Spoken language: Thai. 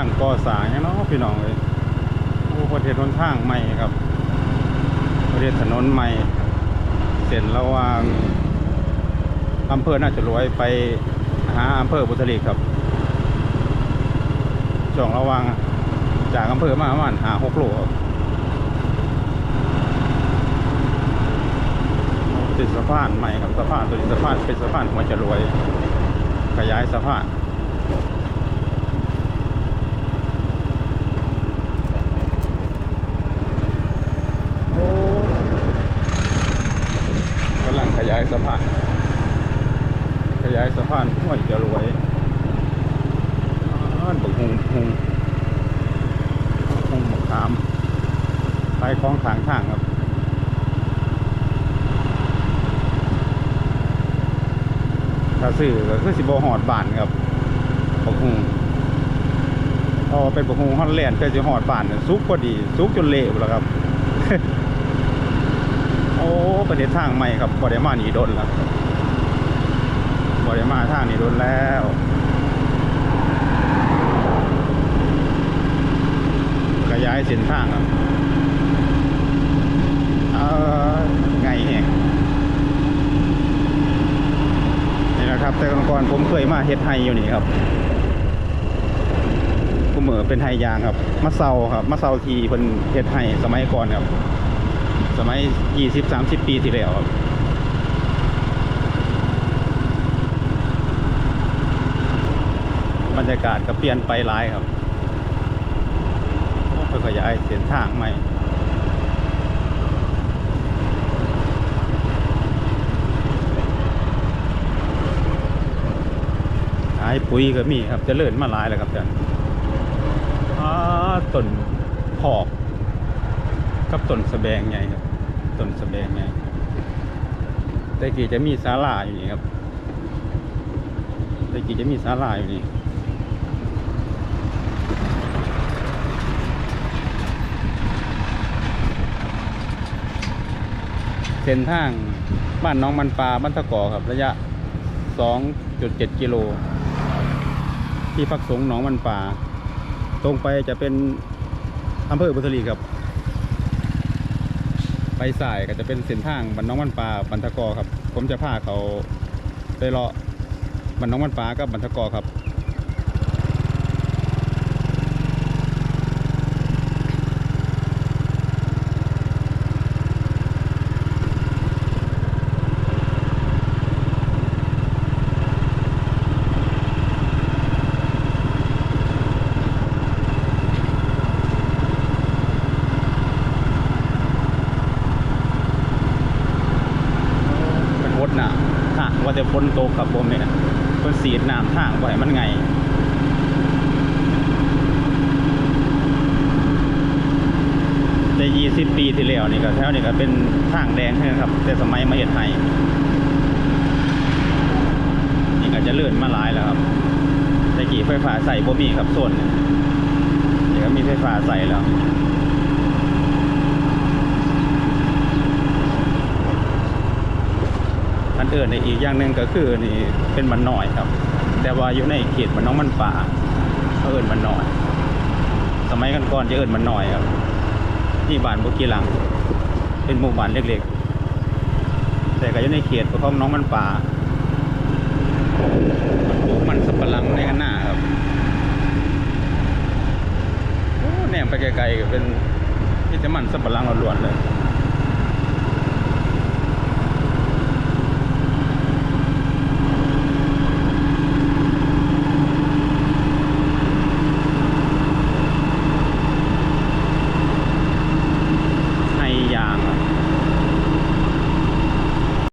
ลังก่อสร้างเนี่ยเนาะพี่น้องเลยโอ้ประเทศหนทางใหม่ครับ ประเทศถนนใหม่ เส้นระหว่างอำเภอน่าจะรวยไปหาอำเภอบุตรีครับช่วงระว่างจากอำเภอมาประมาณหาหกโลครับติดสะพานใหม่ครับสะพานตัวนี้สะพานเป็นสะพานหัวจะรวย ขยายสะพานโอ้กำลัง ขยายสะพาน ขยายสะพานห้วยจะรวยอ้านบึกหงหงหงหมกขามไปคลองทางทางครับถ้าซื้อก็คือสิบหอดบานครับบกฮงพอเป็นบกฮงฮอลแลนด์ก็จะหอดบานเนี่ยซุกพอดีซุกจนเละแล้วครับ โอ้ประเด็นทางใหม่ครับบอดมาหนีโดนแล้วบอดมาทางนี้โดนแล้วขยายเส้นทางครับเออไงแหงนี่นะครับ แต่ก่อนผมเคยมาเฮ็ดไฮอยู่นี่ครับกูเหมือเป็นไฮยางครับมะเซาครับมะเซาทีเป็นเฮ็ดไฮสมัยก่อนครับ สมัยยี่สิบสามสิบปีที่แล้วครับบรรยากาศก็เปลี่ยนไปหลายครับเพื่อขยายเส้นทางใหม่ขายปุ๋ยก็มีครับจะเลื่อนมาหลายแล้วครับจารย์อ่าต้นพอก กับต้นสะแบงใหญ่ครับต้นสะแบงใหญ่แต่กี้จะมีศาลาอยู่นี่ครับแต่กี้จะมีศาลาอยู่นี่เส้นทางบ้านน้องมันปลาบ้านตะกอครับ ระยะ 2.7 กิโล ที่พักสงหนองมันป่า ตรงไปจะเป็นอำเภอบุตรีครับ ไปสายก็จะเป็นเส้นทางบันน้องมันปลาบันทกอครับ ผมจะพาเขาไปเลาะบันน้องมันปลากับบันทกอครับ เป็นวดน้ำทางว่าจะพ้นโตกับผมเนี่ยเป็นสีดน้ำทางไว้มันไงใน20ปีที่แล้วนี่ก็แถวนี้ก็เป็นทางแดงใช่ไหมครับ แต่สมัยมาเห็ดไทยนี่ก็จะเลื่อนมาหลายแล้วครับแต่กี่ไฟฟ้าใส่บ่มีครับส่วนเนี่ยเดี๋ยวก็มีไฟฟ้าใส่แล้ว อัน เอื่นในอีกอย่างหนึ่งก็คือนี่เป็นมันน้อยครับ แต่ว่าอยู่ในเขตมันน้องมันป่าเขาเอินมันน้อย สมัยก่อนจะเอินมันน้อยครับนี่บ้านบุกีหลัง เป็นหมู่บ้านเล็กๆ แต่ก็อยู่ในเขตของน้องมันป่าปลูกมันสับปะหลังในกันหน้าครับโอ้แนมไปไกลๆเป็นที่จะมันสับปะหลังล้วนๆเลย